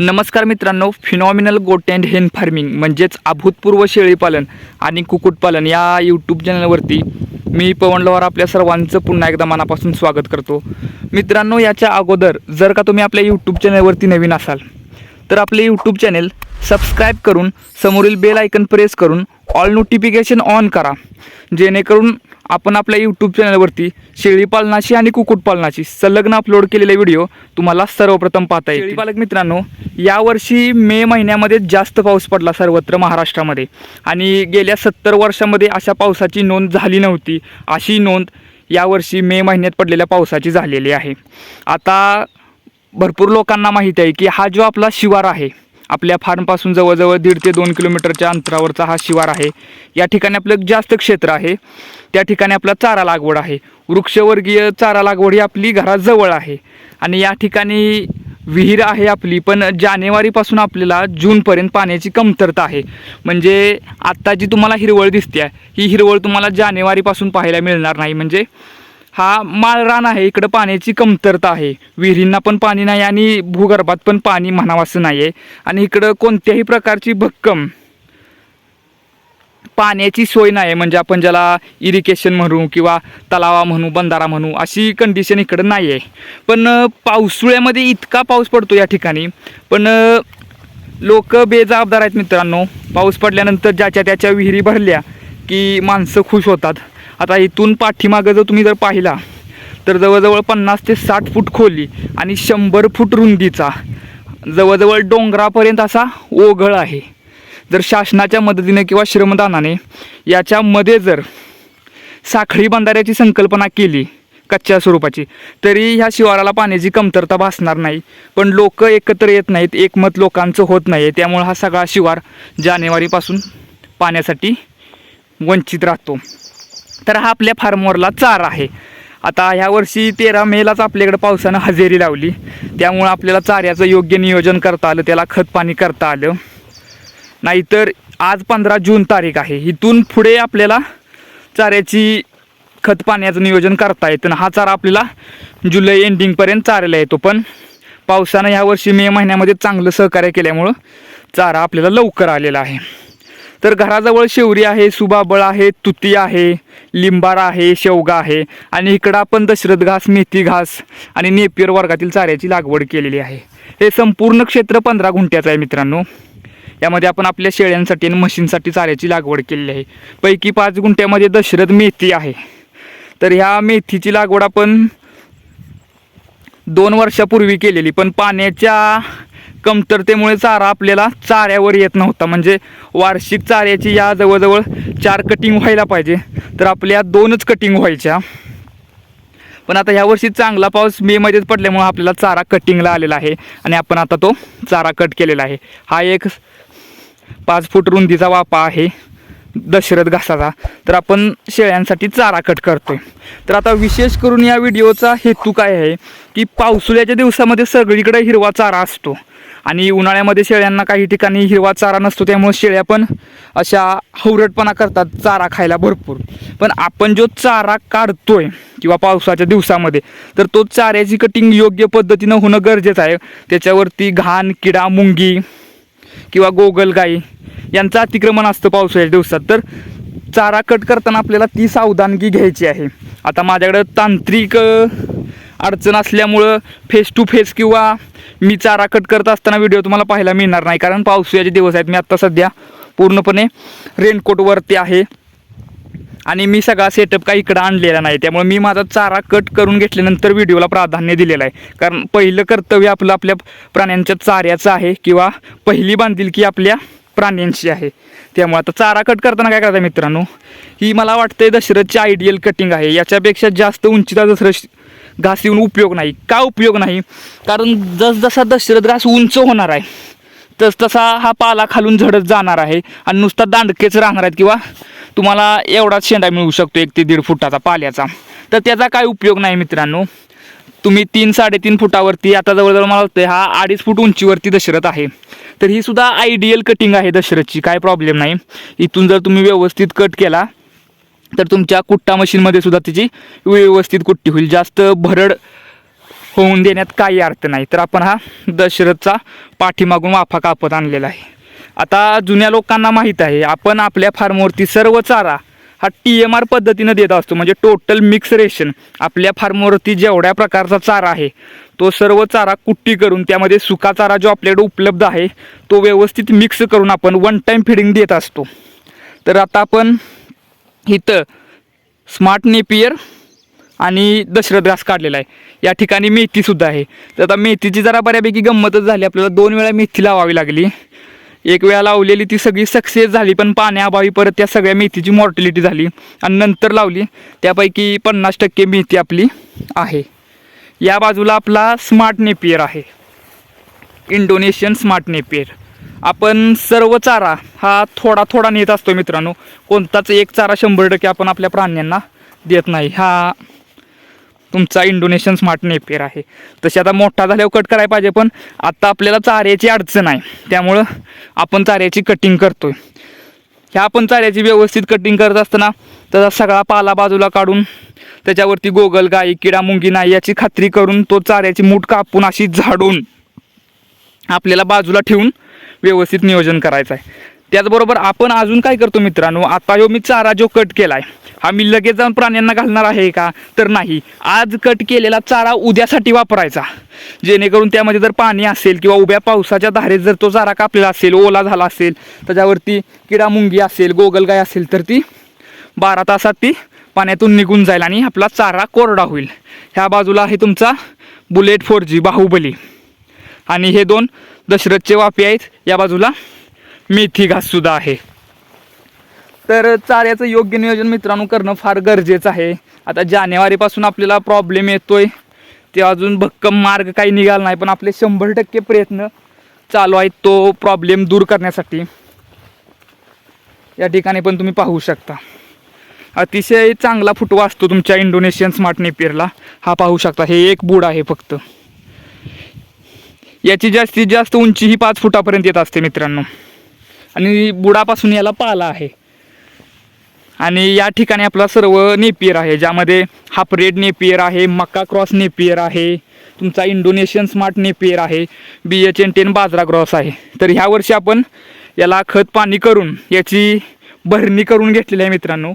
नमस्कार मित्रांनो फिनॉमिनल गोट अँड हेन फार्मिंग म्हणजेच अभूतपूर्व शेळीपालन आणि कुक्कुटपालन या यूट्यूब चॅनलवरती मी पवन लवार आपल्या सर्वांचं पुन्हा एकदा मनापासून स्वागत करतो. मित्रांनो याच्या अगोदर जर का तुम्ही आपल्या यूट्यूब चॅनलवरती नवीन असाल तर आपले यूट्यूब चॅनेल सबस्क्राईब करून समोरील बेल आयकन प्रेस करून ऑल नोटिफिकेशन ऑन करा. जेणेकरून आपण आपल्या यूट्यूब चॅनलवरती शेळीपालनाची आणि कुक्कुटपालनाची संलग्न अपलोड केलेले व्हिडिओ तुम्हाला सर्वप्रथम पाहता येईल पालक मित्रांनो यावर्षी मे महिन्यामध्ये जास्त पाऊस पडला सर्वत्र महाराष्ट्रामध्ये. आणि गेल्या सत्तर वर्षामध्ये अशा पावसाची नोंद झाली नव्हती. अशी नोंद यावर्षी मे महिन्यात पडलेल्या पावसाची झालेली आहे. आता भरपूर लोकांना माहीत आहे की हा जो आपला शिवार आहे आपल्या फार्मपासून जवळजवळ दीड ते दोन किलोमीटरच्या अंतरावरचा हा शिवार आहे. या ठिकाणी आपलं जास्त क्षेत्र आहे. त्या ठिकाणी आपला चारा लागवड आहे. वृक्षवर्गीय चारा लागवड ही आपली घराजवळ आहे. आणि या ठिकाणी विहीर आहे आपली पण जानेवारीपासून आपल्याला जूनपर्यंत पाण्याची कमतरता आहे. म्हणजे आत्ता जी तुम्हाला हिरवळ दिसते ही हिरवळ तुम्हाला जानेवारीपासून पाहायला मिळणार नाही. म्हणजे हा माळरान आहे इकडं पाण्याची कमतरता आहे. विहिरींना पण पाणी नाही आणि भूगर्भात पण पाणी म्हणावंसं नाही आहे आणि इकडं कोणत्याही प्रकारची भक्कम पाण्याची सोय नाही आहे म्हणजे आपण ज्याला इरिगेशन म्हणू किंवा तलावा म्हणू बंधारा म्हणू अशी कंडिशन इकडं नाही आहे पण पावसुळ्यामध्ये पावसाळ्यामध्ये इतका पाऊस पडतो या ठिकाणी. पण लोक बेजबाबदार आहेत मित्रांनो. पाऊस पडल्यानंतर ज्याच्या त्याच्या विहिरी भरल्या की माणसं खुश होतात. आता इथून पाठीमागं जर तुम्ही जर पाहिला तर जवळजवळ पन्नास ते साठ फूट खोली आणि शंभर फूट रुंदीचा जवळजवळ डोंगरापर्यंत असा ओघळ आहे. जर शासनाच्या मदतीने किंवा श्रमदानाने याच्यामध्ये जर साखळी बंधाऱ्याची संकल्पना केली कच्च्या स्वरूपाची तरी ह्या शिवाराला पाण्याची कमतरता भासणार नाही. पण लोक एकत्र येत नाहीत एकमत लोकांचं होत नाही त्यामुळे हा सगळा शिवार जानेवारीपासून पाण्यासाठी वंचित राहतो. तर हा आपल्या फार्मवरला चारा आहे. आता ह्या वर्षी तेरा मेलाच आपल्याकडे पावसानं हजेरी लावली. त्यामुळं आपल्याला चाऱ्याचं योग्य नियोजन करता आलं त्याला खतपाणी करता आलं. नाहीतर आज पंधरा जून तारीख आहे. इथून पुढे आपल्याला चाऱ्याची खत पाण्याचं नियोजन करता येतं आणि हा चारा आपल्याला जुलै एंडिंगपर्यंत चारायला येतो. पण पावसानं ह्यावर्षी मे महिन्यामध्ये चांगलं सहकार्य केल्यामुळं चारा आपल्याला लवकर आलेला आहे. तर घराजवळ शेवरी आहे सुबाबळ आहे तुती आहे लिंबार आहे शेवगा आहे आणि इकडं आपण दशरथ घास मेथी घास आणि नेपियर वर्गातील चाऱ्याची लागवड केलेली आहे. हे संपूर्ण क्षेत्र पंधरा गुंठ्याचं आहे मित्रांनो. यामध्ये आपण आपल्या शेळ्यांसाठी आणि म्हशींसाठी चाऱ्याची लागवड केलेली आहे. पैकी पाच गुंठ्यामध्ये दशरथ मेथी आहे. तर ह्या मेथीची लागवड आपण दोन वर्षापूर्वी केलेली पण पाण्याच्या कमतरतेमुळे चारा आपल्याला चाऱ्यावर येत नव्हता. म्हणजे वार्षिक चाऱ्याची या जवळजवळ चार कटिंग व्हायला पाहिजे. तर आपल्या दोनच कटिंग व्हायच्या. पण आता ह्यावर्षी चांगला पाऊस मेमध्येच पडल्यामुळे आपल्याला चारा कटिंगला आलेला आहे. आणि आपण आता तो चारा कट केलेला आहे. हा एक पाच फूट रुंदीचा वापा आहे. दशरथ घासाचा तर आपण शेळ्यांसाठी चारा कट करतो तर आता विशेष करून या व्हिडिओचा हेतू काय आहे? की पावसाळ्याच्या दिवसामध्ये सगळीकडे हिरवा चारा असतो. आणि उन्हाळ्यामध्ये शेळ्यांना काही ठिकाणी हिरवा चारा नसतो त्यामुळे शेळ्या पण अशा हवरटपणा करतात चारा खायला भरपूर. पण आपण जो चारा काढतोय किंवा पावसाच्या दिवसामध्ये तर तो चाऱ्याची कटिंग योग्य पद्धतीनं होणं गरजेचं आहे. त्याच्यावरती घाण किडा मुंगी किंवा गोगलगाई यांचं अतिक्रमण असतं पावसाळ्याच्या दिवसात. तर चारा कट करताना आपल्याला ती सावधानगी घ्यायची आहे. आता माझ्याकडं तांत्रिक अडचण असल्यामुळं फेस टू फेस किंवा मी चारा कट करत असताना व्हिडिओ तुम्हाला पाहायला मिळणार नाही. कारण पावसाळ्याचे दिवस आहेत. मी आत्ता सध्या पूर्णपणे रेनकोटवरती आहे. आणि मी सगळा सेटअप काही इकडं आणलेला नाही. त्यामुळे मी माझा चारा कट करून घेतल्यानंतर व्हिडिओला प्राधान्य दिलेलं आहे. कारण पहिलं कर्तव्य आपलं आपल्या प्राण्यांच्या चाऱ्याचं आहे किंवा पहिली बांधिलकी आपल्या प्राण्यांची आहे. त्यामुळे आता चारा कट करताना काय करायचं मित्रांनो? ही मला वाटतंय दशरथची आयडियल कटिंग आहे. याच्यापेक्षा जास्त उंचीचा दशरथ घास येऊन उपयोग नाही. का उपयोग नाही? कारण जसजसा दशरथ घास उंच होणार आहे तस तसा हा पाला खालून झडत जाणार आहे आणि नुसता दांडकेच राहणार आहेत किंवा तुम्हाला एवढाच शेंडा मिळू शकतो एक ते दीड फुटाचा पाल्याचा. तर त्याचा काय उपयोग नाही मित्रांनो? तुम्ही तीन साडेतीन फुटावरती आता जवळजवळ मला वाटतं हा अडीच फूट उंचीवरती दशरथ आहे. तर ही सुद्धा आयडियल कटिंग आहे दशरथची काय प्रॉब्लेम नाही. इथून जर तुम्ही व्यवस्थित कट केला तर तुमच्या कुट्टा मशीनमध्ये सुद्धा त्याची व्यवस्थित कुट्टी होईल. जास्त भरड होऊन देण्यात काही अर्थ नाही. तर आपण हा दशरथचा पाठीमागून वाफा कापत आणलेला आहे. आता जुन्या लोकांना माहीत आहे आपण आपल्या फार्मवरती सर्व चारा हा टी एम आर पद्धतीनं देत असतो. म्हणजे टोटल मिक्स रेशन आपल्या फार्मवरती जेवढ्या प्रकारचा चारा आहे तो सर्व चारा कुट्टी करून त्यामध्ये सुका चारा जो आपल्याकडे उपलब्ध आहे तो व्यवस्थित मिक्स करून आपण वन टाईम फिडिंग देत असतो. तर आता आपण इथं स्मार्ट नेपियर आणि दशरथ घास काढलेला आहे. या ठिकाणी मेथीसुद्धा आहे. तर आता मेथीची जरा बऱ्यापैकी गंमतच झाली. आपल्याला दोन वेळा मेथी लावावी लागली. एक वेळा लावलेली ती सगळी सक्सेस झाली पण पाण्याअभावी परत त्या सगळ्या मेथीची मॉर्टिलिटी झाली आणि नंतर लावली. त्यापैकी पन्नास टक्के मेथी आपली आहे. या बाजूला आपला स्मार्ट नेपियर आहे. इंडोनेशियन स्मार्ट नेपियर आपण सर्व चारा हा थोडा थोडा नेत असतो मित्रांनो. कोणताच एक चारा शंभर टक्के आपण आपल्या प्राण्यांना देत नाही. हा तुमचा इंडोनेशियन स्मार्ट नेपियर आहे. तसे आता मोठा झाल्यावर कट करायला पाहिजे पण आत्ता आपल्याला चाऱ्याची अडचण आहे. त्यामुळं आपण चाऱ्याची कटिंग करतोय. ह्या आपण चाऱ्याची व्यवस्थित कटिंग करत असताना त्याचा सगळा पाला बाजूला काढून त्याच्यावरती गोगल गाई किडा मुंगी नाही याची खात्री करून तो चाऱ्याची मूठ कापून अशी झाडून आपल्याला बाजूला ठेवून व्यवस्थित नियोजन करायचं आहे त्याचबरोबर आपण अजून काय करतो मित्रांनो? आता जो मी चारा जो कट केला आहे हा मी लगेच जाऊन प्राण्यांना घालणार आहे का? तर नाही. आज कट केलेला चारा उद्यासाठी वापरायचा. जेणेकरून त्यामध्ये जर पाणी असेल किंवा उभ्या पावसाच्या धारेत जर तो चारा कापलेला असेल ओला झाला असेल त्याच्यावरती किडा मुंगी असेल गोगलगाय असेल तर ती बारा तासात ती पाण्यातून निघून जाईल आणि आपला चारा कोरडा होईल. ह्या बाजूला आहे तुमचा बुलेट फोर जी बाहुबली. आणि हे दोन दशरथचे वाफे आहेत या बाजूला. मेथी घाससुद्धा आहे. तर चाऱ्याचं योग्य नियोजन मित्रांनो करणं फार गरजेचं आहे. आता जानेवारीपासून आपल्याला प्रॉब्लेम येतोय. ते अजून भक्कम मार्ग काही निघाला नाही पण आपले शंभर टक्के प्रयत्न चालू आहेत तो प्रॉब्लेम दूर करण्यासाठी. या ठिकाणी पण तुम्ही पाहू शकता. अतिशय चांगला फुटवा असतो तुमच्या इंडोनेशियन स्मार्ट नेपियरला हा पाहू शकता हे एक बूड आहे फक्त. याची जास्तीत जास्त उंची ही पाच फुटापर्यंत येत असते मित्रांनो. आणि बुडापासून याला पाला आहे. आणि या ठिकाणी आपला सर्व नेपियर आहे ज्यामध्ये हाफ रेड नेपियर आहे मक्का क्रॉस नेपियर आहे तुमचा इंडोनेशियन स्मार्ट नेपियर आहे बी एच एन टेन बाजरा क्रॉस आहे. तर ह्या वर्षी आपण याला खत पाणी करून याची भरणी करून घेतलेली आहे मित्रांनो.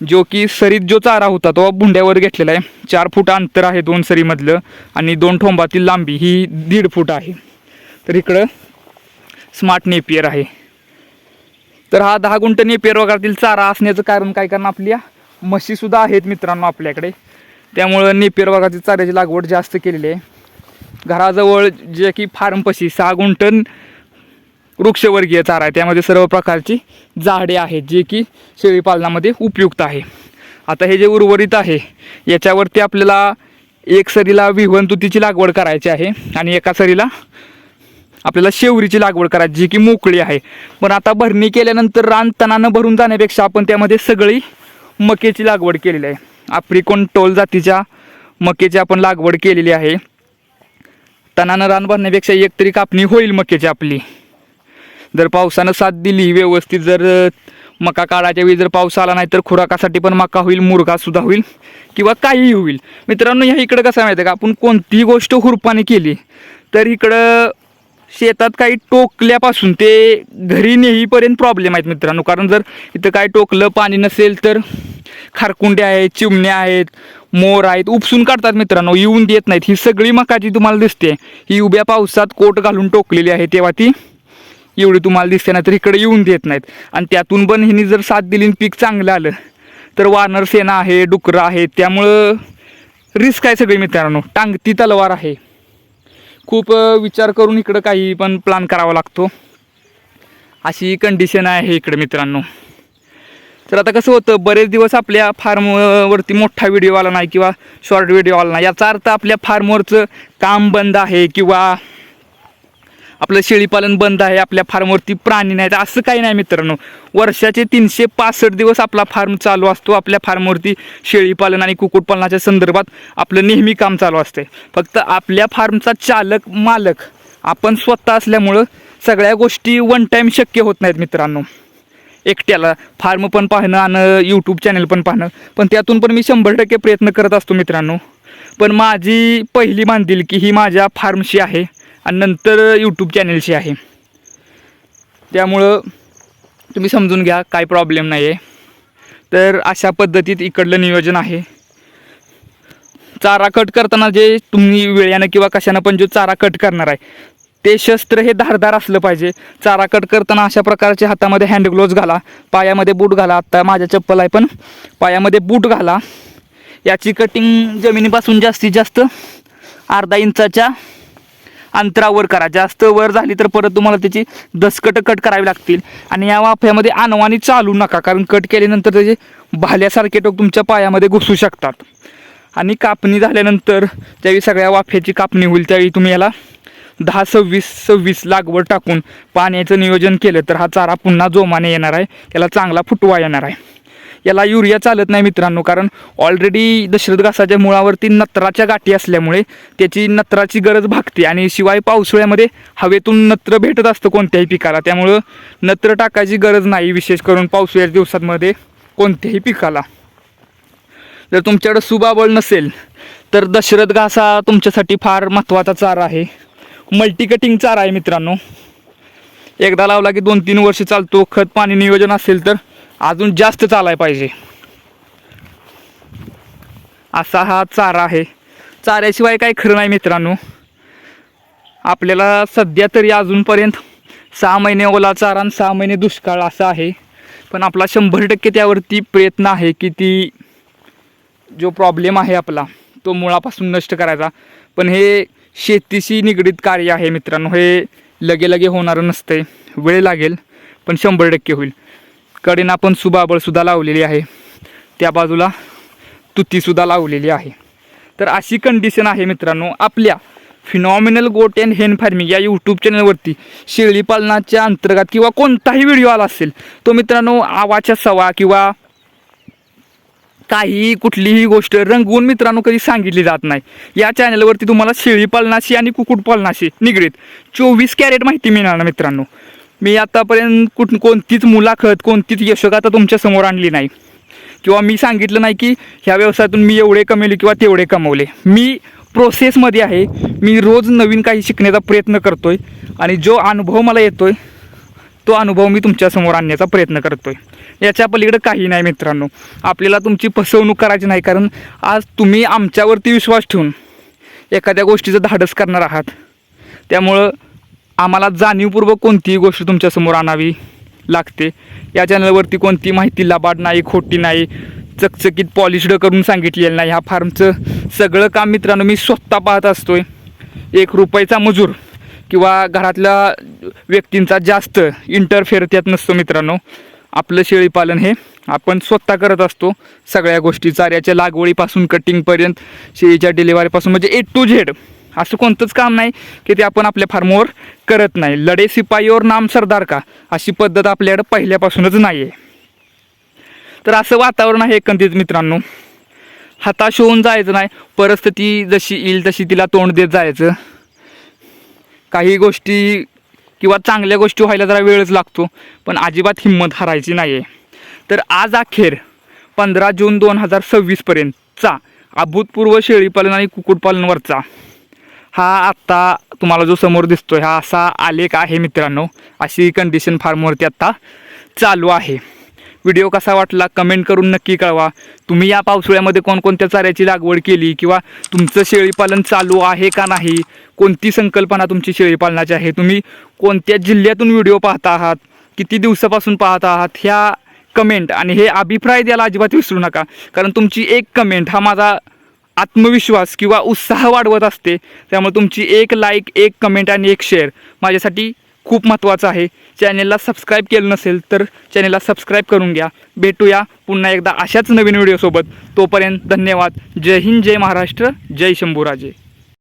जो की सरीत जो चारा होता तो बुंड्यावर घेतलेला आहे. चार फूट अंतर आहे दोन सरीमधलं आणि दोन ठोंबातील लांबी ही दीड फूट आहे. तर इकडं स्मार्ट नेपियर आहे. तर हा दहा गुंठ नेपियर चारा असण्याचं कारण काय कारण आपल्या? म्हशीसुद्धा आहेत मित्रांनो आपल्याकडे. त्यामुळं नेपेर वगैरेतील चाऱ्याची लागवड जास्त केलेली आहे. घराजवळ जे की फार्म पशी सहा गुंठन वृक्षवर्गीय चारा आहे. त्यामध्ये सर्व प्रकारची झाडे आहेत जे की शेळीपालनामध्ये उपयुक्त आहे. आता हे जे उर्वरित आहे याच्यावरती आपल्याला एक सरीला विहवंतुतीची लागवड करायची आहे आणि एका सरीला आपल्याला शेवरीची लागवड करायची जी की मोकळी आहे. पण आता भरणी केल्यानंतर रान तणानं भरून जाण्यापेक्षा आपण त्यामध्ये सगळी मकेची लागवड केलेली आहे. आफ्रिकोन टोल जातीच्या मकेची आपण लागवड केलेली आहे. तणानं रान भरण्यापेक्षा एक तरी कापणी होईल मकेची आपली. जर पावसानं साथ दिली व्यवस्थित जर मका काढायच्या वेळी जर पाऊस आला नाही तर खुराकासाठी पण मका होईल मुरगासुद्धा होईल किंवा काहीही होईल. मित्रांनो ह्या इकडं कसं माहिती आहे का? आपण कोणतीही गोष्ट हुरपाने केली तर इकडं शेतात काही टोकल्यापासून ते घरी नेईपर्यंत प्रॉब्लेम आहेत मित्रांनो. कारण जर इथं काय टोकलं पाणी नसेल तर खारकुंडे आहेत चिमण्या आहेत मोर आहेत उपसून काढतात मित्रांनो. येऊन देत नाहीत. ही सगळी मका जी तुम्हाला दिसते. ही उभ्या पावसात कोट घालून टोकलेली आहे तेव्हा ती एवढी तुम्हाला दिसते ना तर इकडे येऊन देत नाहीत. आणि त्यातून पण हिने जर साथ दिली पीक चांगलं आलं तर वानर सेना आहे डुकरं आहेत त्यामुळं रिस्क आहे सगळी मित्रांनो. टांगती तलवार आहे. खूप विचार करून इकडं काही पण प्लॅन करावा लागतो. अशी कंडिशन आहे इकडे मित्रांनो. तर आता कसं होतं बरेच दिवस आपल्या फार्मवरती मोठा व्हिडिओ आला नाही किंवा शॉर्ट व्हिडिओ आला नाही. याचा अर्थ आपल्या फार्मवरचं काम बंद आहे किंवा आपलं शेळीपालन बंद आहे आपल्या फार्मवरती प्राणी नाहीत असं काही नाही मित्रांनो. वर्षाचे तीनशे पासष्ट दिवस आपला फार्म चालू असतो आपल्या फार्मवरती शेळीपालन आणि कुक्कुटपालनाच्या संदर्भात आपलं नेहमी काम चालू असते. फक्त आपल्या फार्मचा चालक मालक आपण स्वतः असल्यामुळं सगळ्या गोष्टी वन टाईम शक्य होत नाहीत मित्रांनो. एकट्याला फार्म पण पाहणं आणि यूट्यूब चॅनल पण पाहणं पण त्यातून पण मी शंभर टक्के प्रयत्न करत असतो मित्रांनो. पण माझी पहिली बांधिलकी ही माझ्या फार्मशी आहे. आणि नंतर यूट्यूब चॅनलशी आहे. त्यामुळं तुम्ही समजून घ्या काय प्रॉब्लेम नाही आहे तर अशा पद्धतीत इकडलं नियोजन आहे. चारा कट करताना जे तुम्ही वेळ्यानं किंवा कशानं पण जो चारा कट करणार आहे ते शस्त्र हे धारदार असलं पाहिजे. चारा कट करताना अशा प्रकारचे हातामध्ये हँड ग्लोव्ज घाला पायामध्ये बूट घाला. आत्ता माझ्या चप्पल आहे पण पायामध्ये बूट घाला. याची कटिंग जमिनीपासून जास्तीत जास्त अर्धा इंचाच्या अंतरावर करा. जास्त वर झाली तर परत तुम्हाला त्याची दसकट कट करावी लागतील. आणि या वाफ्यामध्ये आणवानी चालू नका कारण कट केल्यानंतर त्याचे भाल्यासारखे टोक तुमच्या पायामध्ये घुसू शकतात. आणि कापणी झाल्यानंतर ज्यावेळी सगळ्या वाफ्याची कापणी होईल त्यावेळी तुम्ही याला दहा सव्वीस सव्वीस लागवड टाकून पाण्याचं नियोजन केलं तर हा चारा पुन्हा जोमाने येणार आहे. त्याला चांगला फुटवा येणार आहे. याला युरिया चालत नाही मित्रांनो कारण ऑलरेडी दशरथ घासाच्या मुळावरती नत्राच्या गाठी असल्यामुळे त्याची नत्राची गरज भागते आणि शिवाय पावसाळ्यामध्ये हवेतून नत्र भेटत असतं कोणत्याही पिकाला. त्यामुळं नत्र टाकायची गरज नाही विशेष करून पावसाळ्याच्या दिवसांमध्ये कोणत्याही पिकाला. जर तुमच्याकडं सुबाबळ नसेल तर दशरथ घास हा तुमच्यासाठी फार महत्त्वाचा चारा आहे. मल्टी कटिंग चारा आहे मित्रांनो. एकदा लावला की दोन तीन वर्ष चालतो खत पाणी नियोजन असेल तर अजून जास्त चालाय पाहिजे. असा हा चारा आहे. चाऱ्याशिवाय काही खरं नाही मित्रांनो. आपल्याला सध्या तरी अजूनपर्यंत सहा महिने ओला चारा आणि सहा महिने दुष्काळ असा आहे. पण आपला शंभर टक्के त्यावरती प्रयत्न आहे की ती जो प्रॉब्लेम आहे आपला तो मुळापासून नष्ट करायचा. पण हे शेतीशी निगडीत कार्य आहे मित्रांनो. हे लगे लगे होणारं नसतंय. वेळ लागेल पण शंभर टक्के होईल. कडेनं आपण सुबाबळसुद्धा लावलेली आहे. त्या बाजूला तुतीसुद्धा लावलेली आहे. तर अशी कंडिशन आहे मित्रांनो आपल्या फिनॉमिनल गोट अँड हेन फार्मिंग या यूट्यूब चॅनलवरती शेळी पालनाच्या अंतर्गत किंवा कोणताही व्हिडिओ आला असेल तो मित्रांनो आवाच्या सवा किंवा काही कुठलीही गोष्ट रंगवून मित्रांनो कधी सांगितली जात नाही. या चॅनलवरती तुम्हाला शेळी पालनाशी आणि कुक्कुटपालनाशी निगडीत चोवीस कॅरेट माहिती मिळणार ना मित्रांनो. मी आतापर्यंत कुठ कोणतीच मुलाखत कोणतीच यशोगाथा तुमच्यासमोर आणली नाही. किंवा मी सांगितलं नाही की ह्या व्यवसायातून मी एवढे कमवले किंवा तेवढे कमवले. मी प्रोसेसमध्ये आहे. मी रोज नवीन काही शिकण्याचा प्रयत्न करतोय. आणि जो अनुभव मला येतोय तो अनुभव मी तुमच्यासमोर आणण्याचा प्रयत्न करतोय. याच्या पलीकडे काही नाही मित्रांनो. आपल्याला तुमची फसवणूक करायची नाही कारण आज तुम्ही आमच्यावरती विश्वास ठेवून एखाद्या गोष्टीचं धाडस करणार आहात. त्यामुळं आम्हाला जाणीवपूर्वक कोणतीही गोष्ट तुमच्यासमोर आणावी लागते. या चॅनलवरती कोणती माहिती लबाड नाही खोटी नाही चकचकीत पॉलिश्ड करून सांगितलेलं नाही ह्या फार्मचं सगळं काम मित्रांनो मी स्वतः पाहत आहे एक रुपयाचा मजूर किंवा घरातल्या व्यक्तींचा जास्त इंटरफेअर त्यात नसतो मित्रांनो. आपलं शेळीपालन हे आपण स्वतः करत असतो. सगळ्या गोष्टी चाऱ्याच्या लागवडीपासून कटिंगपर्यंत शेळीच्या डिलिव्हरीपासून म्हणजे ए टू झेड असं कोणतंच काम नाही की ते आपण आपल्या फार्मवर करत नाही. लढे सिपाईवर नाम सरदार का? अशी पद्धत आपल्याकडं पहिल्यापासूनच नाही आहे तर असं वातावरण आहे एकंदरीत मित्रांनो. हताश होऊन जायचं नाही. परिस्थिती जशी येईल तशी तिला तोंड देत जायचं. काही गोष्टी किंवा चांगल्या गोष्टी व्हायला जरा वेळच लागतो पण अजिबात हिंमत हरायची नाही आहे तर आज अखेर पंधरा जून दोन हजार सव्वीसपर्यंतचा अभूतपूर्व शेळीपालन आणि कुक्कुटपालनवरचा हा आत्ता तुम्हाला जो समोर दिसतो हा असा आलेख आहे मित्रांनो. अशी कंडिशन फार्मवरती आत्ता चालू आहे. व्हिडिओ कसा वाटला कमेंट करून नक्की कळवा. तुम्ही या पावसाळ्यामध्ये कोणकोणत्या चाऱ्याची लागवड केली किंवा तुमचं शेळीपालन चालू आहे का नाही? कोणती संकल्पना तुमची शेळीपालनाची आहे? तुम्ही कोणत्या जिल्ह्यातून व्हिडिओ पाहता आहात? किती दिवसापासून पाहत आहात? ह्या कमेंट आणि हे अभिप्राय द्यायला अजिबात विसरू नका. कारण तुमची एक कमेंट हा माझा आत्मविश्वास किंवा उत्साह वाढवत असते त्यामुळे तुमची एक लाईक एक कमेंट आणि एक शेअर माझ्यासाठी खूप महत्त्वाचं आहे. चॅनेलला सबस्क्राईब केलं नसेल तर चॅनेलला सबस्क्राईब करून घ्या. भेटूया पुन्हा एकदा अशाच नवीन व्हिडिओसोबत तोपर्यंत धन्यवाद. जय हिंद जय महाराष्ट्र जय शंभूराजे.